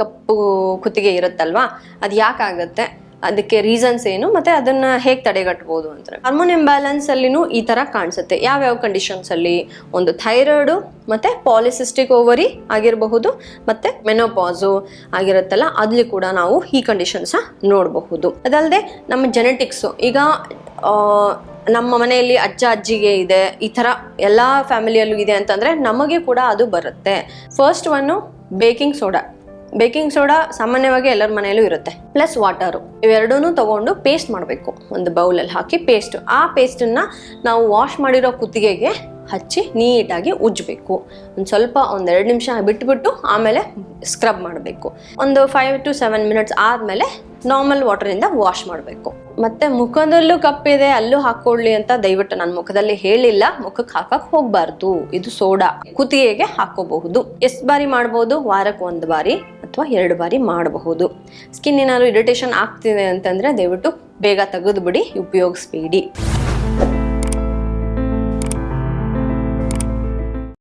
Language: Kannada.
ಕಪ್ಪು ಕುತ್ತಿಗೆ ಇರುತ್ತಲ್ವಾ? ಅದು ಯಾಕಾಗತ್ತೆ ಅದಕ್ಕೆ ರೀಸನ್ಸ್ ಏನು? ಮತ್ತೆ ಅದನ್ನ ಹೇಗೆ ತಡೆಗಟ್ಬೋದು ಅಂತ. ಹಾರ್ಮೋನ್ ಇಂಬ್ಯಾಲೆನ್ಸ್ ಅಲ್ಲಿನೂ ಈ ತರ ಕಾಣಿಸುತ್ತೆ. ಯಾವ್ಯಾವ ಕಂಡೀಷನ್ಸ್ ಅಲ್ಲಿ? ಒಂದು ಥೈರಾಯ್ಡು ಮತ್ತೆ ಪಾಲಿಸಿಸ್ಟಿಕ್ ಓವರಿ ಆಗಿರಬಹುದು, ಮತ್ತೆ ಮೆನೋಪಾಸು ಆಗಿರುತ್ತಲ್ಲ, ಅಲ್ಲಿ ಕೂಡ ನಾವು ಈ ಕಂಡೀಷನ್ಸ್ ನೋಡಬಹುದು. ಅದಲ್ಲದೆ ನಮ್ಮ ಜೆನೆಟಿಕ್ಸು ಈಗ ನಮ್ಮ ಮನೆಯಲ್ಲಿ ಅಜ್ಜ, ಅಜ್ಜಿಗೆ ಇದೆ, ಈ ಥರ ಎಲ್ಲ ಫ್ಯಾಮಿಲಿಯಲ್ಲೂ ಇದೆ ಅಂತಂದ್ರೆ ನಮಗೆ ಕೂಡ ಅದು ಬರುತ್ತೆ. First one baking soda baking soda ಸಾಮಾನ್ಯವಾಗಿ ಎಲ್ಲರ ಮನೆಯಲ್ಲೂ ಇರುತ್ತೆ. ಪ್ಲಸ್ ವಾಟರು ಇವೆರಡೂ ತಗೊಂಡು ಪೇಸ್ಟ್ ಮಾಡಬೇಕು. ಒಂದು ಬೌಲಲ್ಲಿ ಹಾಕಿ ಪೇಸ್ಟ್ ಆ ಪೇಸ್ಟನ್ನು ನಾವು ವಾಶ್ ಮಾಡಿರೋ ಕುತ್ತಿಗೆಗೆ ಹಚ್ಚಿ ನೀಟಾಗಿ ಉಜ್ಜಬೇಕು. ಒಂದು ಸ್ವಲ್ಪ ಒಂದು ಎರಡು ನಿಮಿಷ ಬಿಟ್ಬಿಟ್ಟು ಆಮೇಲೆ ಸ್ಕ್ರಬ್ ಮಾಡಬೇಕು. ಒಂದು ಫೈವ್ ಟು ಸೆವೆನ್ ಮಿನಿಟ್ಸ್ ಆದಮೇಲೆ ನಾರ್ಮಲ್ ವಾಟರಿಂದ ವಾಶ್ ಮಾಡಬೇಕು. ಮತ್ತೆ ಮುಖದಲ್ಲೂ ಕಪ್ಪಿದೆ, ಅಲ್ಲೂ ಹಾಕೊಳ್ಳಿ ಅಂತ ದಯವಿಟ್ಟು ನನ್ನ ಮುಖದಲ್ಲಿ ಹೇಳಿಲ್ಲ. ಮುಖಕ್ಕೆ ಹಾಕಕ್ ಹೋಗ್ಬಾರ್ದು. ಇದು ಸೋಡಾ. ಕುತ್ತಿಗೆಗೆ ಹಾಕೋಬಹುದು. ಎಷ್ಟು ಬಾರಿ ಮಾಡ್ಬೋದು? ವಾರಕ್ಕೆ ಒಂದು ಬಾರಿ. ಅಥವಾ ಎರಡು ಬಾರಿ ಮಾಡಬಹುದು. ಸ್ಕಿನ್ ಏನಾದರೂ ಇರಿಟೇಷನ್ ಆಗ್ತಿದೆ ಅಂತಂದರೆ ದಯವಿಟ್ಟು ಬೇಗ ತೆಗೆದುಬಿಡಿ ಉಪಯೋಗಿಸ್ಬೇಡಿ.